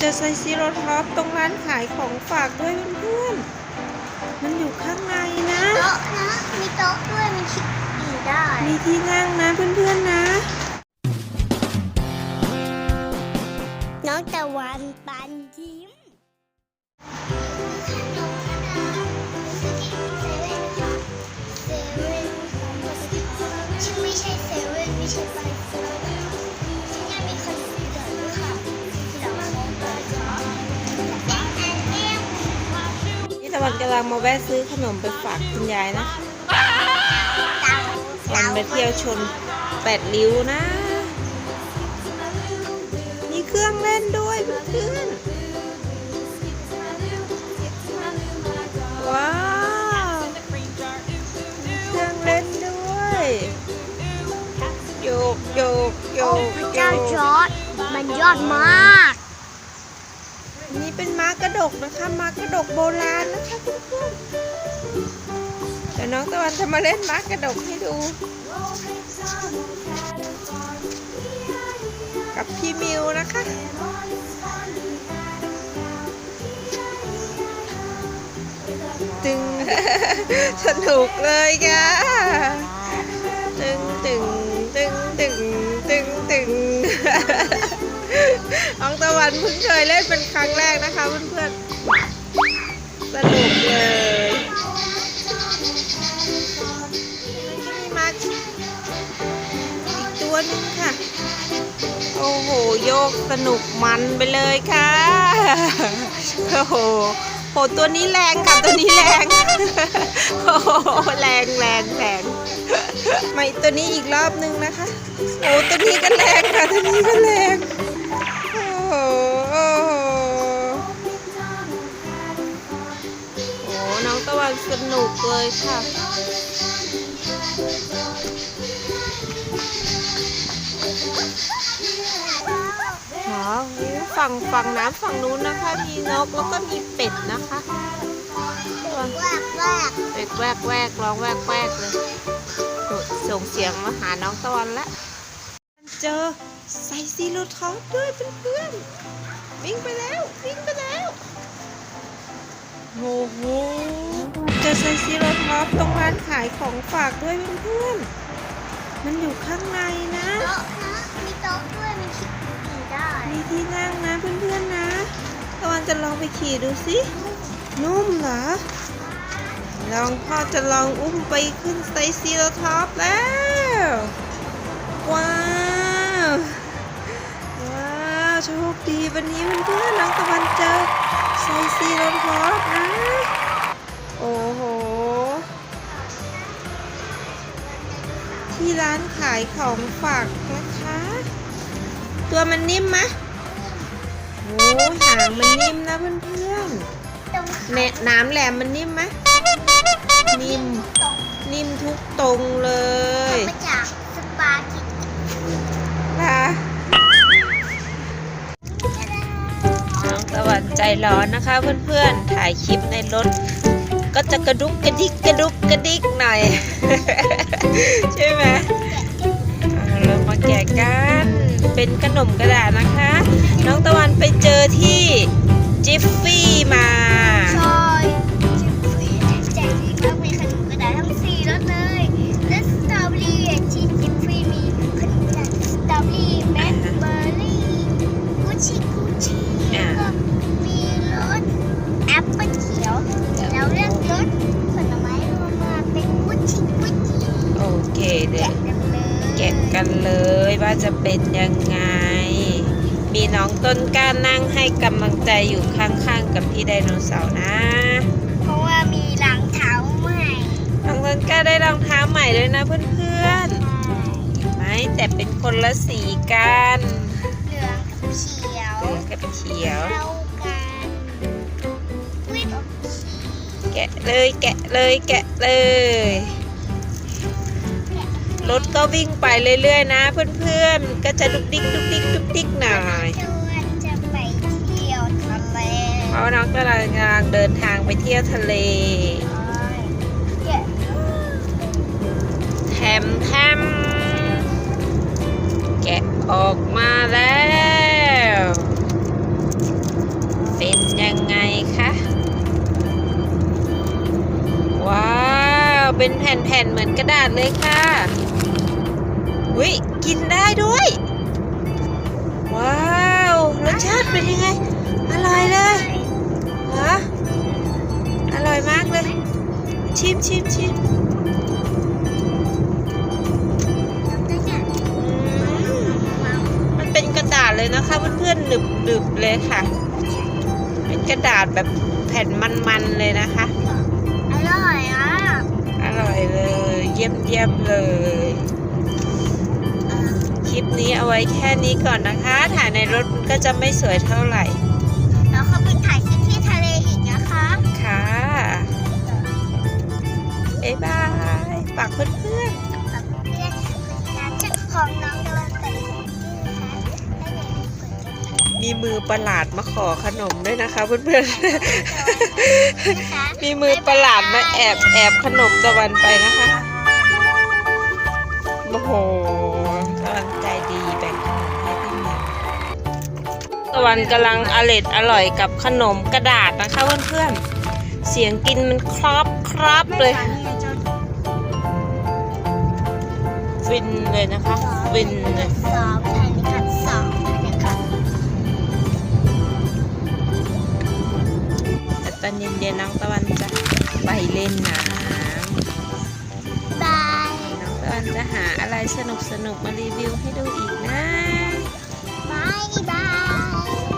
เจอไซซีโรท็อปตรงร้านขายของฝากด้วยเพื่อนๆ มันอยู่ข้างในนะ โต๊ะนะ มีโต๊ะด้วย มีชิคกี้ได้ มีที่นั่งนะเพื่อนๆนะ น้องตะวันปันยิ้มชื่อไม่ใช่เซเว่นไม่ใช่ไปเซเว่น กำลังมาแวะซื้อขนมไปฝากคุณยายนะวันไปเที่ยวชนแปดริ้วนะ มีเครื่องเล่นด้วยเพื่อนว้าวเครื่องเล่นด้วยโยกโยกโยกโยเจ้ากจอร์ดมันยอดมากากระดกนะคะ มากระดกโบราณนะคะเพื่อนๆเดี๋ยวน้องตะวันจะมาเล่นมากระดกให้ดู กับพี่มิวนะคะตึงสนุกเลยค่ะตึงตึง น้อนเพิ่งเคยเล่นเป็นครั้งแรกนะคะเพื่อนๆ สนุกเลยมีมาอีกตัวหนึงค่ะ โอ้โห โยกสนุกมันไปเลยค่ะ โอ้โหโหตัวนี้แรงค่ะตัวนี้แรงโอ้โหแรงแรงแรงมาตัวนี้อีกรอบนึงนะคะ โอ้ตัวนี้ก็แรงค่ะตัวนี้ก็แรง โอ้โหโอ้น้องตะวันสนุกเลยค่ะหอฝั่งฝั่งน้ำฝั่งนู้นนะคะ มีนกแล้วก็มีเป็ดนะคะแวกแวกเป็ดแวกแวกร้องแวกแวกเลยส่งเสียงมาหาน้องตะวันละเจอ ไซซีโรท็อปด้วยเพื่อนๆวิ่งไปแล้ววิ่งไปแล้วโอ้โหเจอไซซีโรท็อปตรงร้านขายของฝากด้วยเพื่อนๆมันอยู่ข้างในนะ โต๊ะนะมีโต๊ะด้วยมีชิคกี้ได้มีที่นั่งนะเพื่อนๆนะตะวันจะลองไปขี่ดูสินุ่มเหรอลองพ่อจะลองอุ้มไปขึ้นสเตซีโรท็อปแล้ว ว้า ดีวันนี้เพื่อนๆน้องตะวันเจอไซซีโรท็อปนะ โอ้โห ที่ร้านขายของฝากนะคะ ตัวมันนิ่มไหมโอ้หางมันนิ่มนะเพื่อนๆแนน้ำแหลมมันนิ่มไหมนิ่ม นิ่มทุกตรงเลย ใจร้อนนะคะ เพื่อนๆ ถ่ายคลิปในรถ ก็จะกระดุกกระดิกกระดุกกระดิกหน่อย ใช่ไหมเอาเรามาแกะกันเป็นขนมกระดาษนะคะ น้องตะวันไปเจอที่จิฟฟี่มา เคเดี๋ยวแกะกันเลยแกะกันเลยว่าจะเป็นยังไง มีน้องต้นกล้านั่งให้กำลังใจอยู่ข้างๆกับพี่ไดโนเสาร์นะ เพราะว่ามีรองเท้าใหม่น้องต้นกล้าได้รองเท้าใหม่เลยนะเพื่อนๆไม่แต่เป็นคนละสีกันเหลืองกับเขียวเหลืองกับเขียวเท่ากันวิปแกะเลยแกะเลยแกะเลย รถก็วิ่งไปเรื่อยๆนะ เพื่อนๆ ก็จะดุกดิกดุกดิกดุกดิกหน่อยชวนจะไปเที่ยวทะเลเพราะน้องกำลังเดินทางไปเที่ยวทะเล เป็นแผ่นๆเหมือนกระดาษเลยค่ะวิกินได้ด้วย ว้าวรสชาติเป็นยังไง อร่อยเลยเหรออร่อยมากเลย ชิมชิมชิมมันเป็นกระดาษเลยนะคะเพื่อนๆหนึบหนึบๆเลยค่ะ เป็นกระดาษแบบแผ่นมันๆเลยนะคะ ร่อยเลย เยี่ยมเยี่ยมๆเลย คลิปนี้เอาไว้แค่นี้ก่อนนะคะ ถ่ายในรถมันก็จะไม่สวยเท่าไหร่ แล้วเขาไปถ่ายคลิปที่ทะเลอีกนะคะ ค่ะ บ๊ายบายฝากเพื่อนกั มีมือประหลาดมาขอขนมด้วยนะคะ เพื่อนนะคะๆมีมือประหลาดมาแอบแอบขนมตะวันไปนะคะ โอ้โหตะวันใจดีแบ่งขนมให้พี่เหมียวตะวันกำลังอร่อยอร่อยกับขนมกระดาษนะคะเพื่อนๆ เสียงกินมันครอบครอบเลยฟินเลยนะคะฟินเลย ตอนเย็นๆน้องตะวันจะไปเล่นน้บายน้องตะวันจะหาอะไรสนุกๆมารีวิวให้ดูอีกนะบายบาย